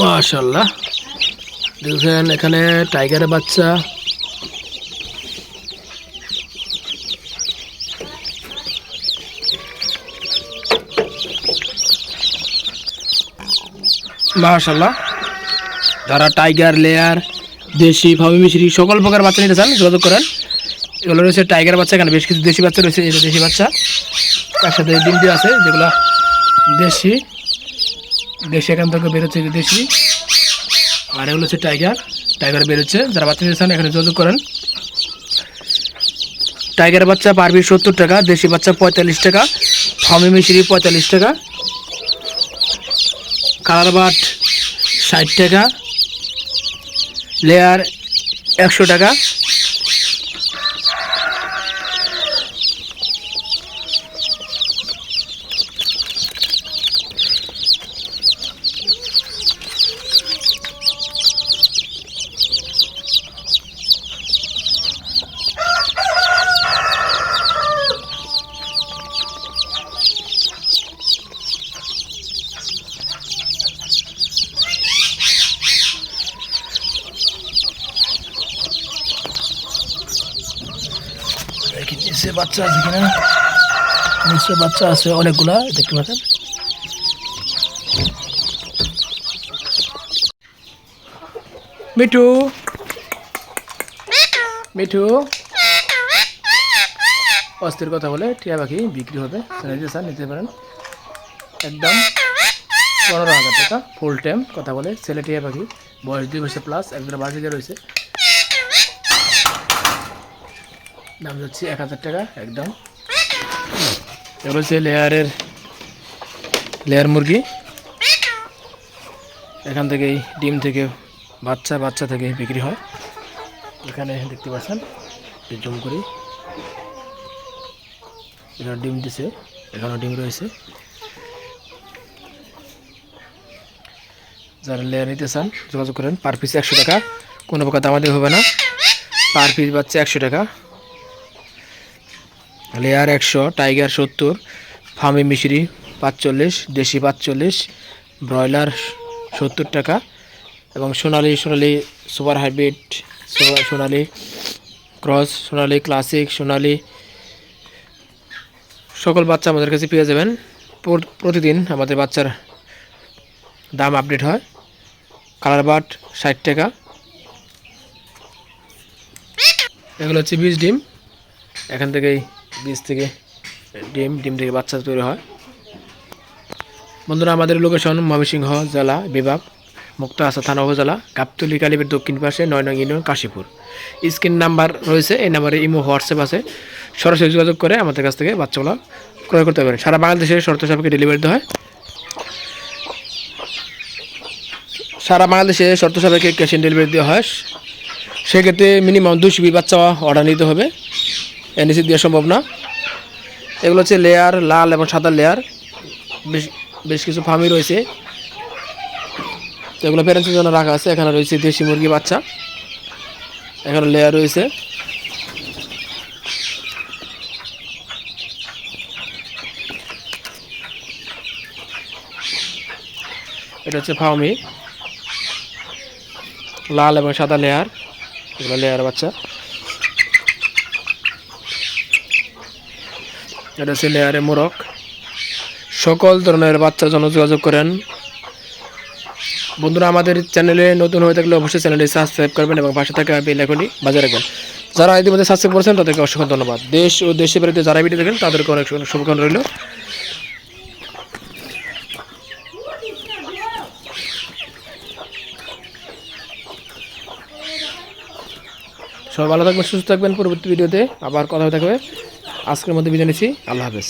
মাশাল্লাহ দেখছেন এখানে টাইগারের বাচ্চা। মাশাল্লাহ যারা টাইগার লেয়ার দেশি ফার্মি মিশ্রি সকল প্রকার বাচ্চা নিতে চান, যোগাযোগ করেন। এগুলো রয়েছে টাইগার বাচ্চা, এখানে বেশ কিছু দেশি বাচ্চা রয়েছে এটা দেশি বাচ্চা। তার সাথে ডিম দিয়ে আছে, যেগুলো দেশি। দেশি এখান থেকে বেরোচ্ছে দেশি। আর এগুলো হচ্ছে টাইগার। টাইগার বেরোচ্ছে যারা বাচ্চা নিতে চান, এখানে যোগাযোগ করেন। টাইগার বাচ্চা পারবি সত্তর টাকা, দেশি বাচ্চা পঁয়তাল্লিশ টাকা ফার্মি মিশ্রি পঁয়তাল্লিশ টাকা। কালার বাট ষাট টাকা। লেয়ার একশো টাকা। নিচে বাচ্চা আছে কিনা? নিচে বাচ্চা আছে অনেকগুলা, দেখতে পাচ্ছেন? মিঠু। মিঠু। অস্থির কথা বলে, টিয়া পাখি বিক্রি হবে। চান নিতে পারেন। একদম পনেরো হাজার টাকা ফুল টাইম কথা বলে। ছেলে টিয়া পাখি, বয়স দুই বছর প্লাস একজন বাড়িতে রয়েছে। দাম যাচ্ছে এক হাজার টাকা, একদম। এগুলো হচ্ছে লেয়ারের, লেয়ার মুরগি। এখান থেকেই ডিম থেকে বাচ্চা বাচ্চা থেকে বিক্রি হয়। এখানে দেখতে পাচ্ছেন জুম করি। এখানে ডিম দিছে এখানে ডিম রয়েছে। যারা লেয়ার নিতে চান, যোগাযোগ করেন, পার পিস একশো টাকা। কোনো প্রকার দামাদি হবে না। পার পিস বাচ্চা একশো টাকা। লেয়ার একশো, টাইগার সত্তর ফার্মি মিশরি পাঁচচল্লিশ, দেশি পাঁচচল্লিশ, ব্রয়লার সত্তর টাকা এবং সোনালি সোনালি সুপার হাইব্রিড সোনালি ক্রস, সোনালি ক্লাসিক, সোনালি সকল বাচ্চা আমাদের কাছে পেয়ে যাবেন। প্রতিদিন আমাদের বাচ্চার দাম আপডেট হয়। কালার বাট ষাট টাকা। এগুলো হচ্ছে বীজ ডিম। এখান থেকেই বীজ থেকে ডিম ডিম থেকে বাচ্চা তৈরি হয়। বন্ধুরা, আমাদের লোকেশন ময়মনসিংহ জেলা বিভাগ মুক্ত আসা থানা উপজেলা, গাবতলি কালীবের দক্ষিণ পাশে নয় নং ইউনিয়ন, কাশীপুর। স্ক্রিন নাম্বার রয়েছে, এই নাম্বারে ইমো, হোয়াটসঅ্যাপ আছে। সরাসরি যোগাযোগ করে আমাদের কাছ থেকে বাচ্চাগুলো ক্রয় করতে পারেন। সারা বাংলাদেশে শর্ত সাপেক্ষে ডেলিভারি দেওয়া হয়। সারা বাংলাদেশে শর্ত সাপেক্ষে ক্যাশ অন ডেলিভারি দেওয়া হয়। সেক্ষেত্রে মিনিমাম দুশো বাচ্চা অর্ডার নিতে হবে। এনএসি দেওয়া সম্ভব না। এগুলো হচ্ছে লেয়ার লাল এবং সাদা লেয়ার বেশ বেশ কিছু ফার্মি রয়েছে। এগুলো প্যারেন্টসের জন্য রাখা আছে। এখানে রয়েছে দেশি মুরগি বাচ্চা। এখানে লেয়ার রয়েছে। এটা হচ্ছে ফার্মি লাল এবং সাদা লেয়ার এগুলো লেয়ার বাচ্চা। এটা হচ্ছে লেয়ারে মোরগ। সকল ধরনের বাচ্চার জন্য যোগাযোগ করেন। বন্ধুরা, আমাদের চ্যানেলে নতুন হয়ে থাকলে অবশ্যই চ্যানেলটি সাবস্ক্রাইব করবেন এবং পাশে থাকা বেল আইকনটি বাজায় রাখবেন। যারা ইতিমধ্যে সাবস্ক্রাইব করেছেন, তাদেরকে অসংখ্য ধন্যবাদ। দেশ ও দেশের বাড়িতে যারা ভিডিও দেখেন, তাদেরকে অনেক শুভকামনা রইল। সবাই ভালো থাকবেন, সুস্থ থাকবেন। পরবর্তী ভিডিওতে আবার কথা থাকবে আজকের মধ্যে বিদায় নিচ্ছি। আল্লাহ হাফেজ।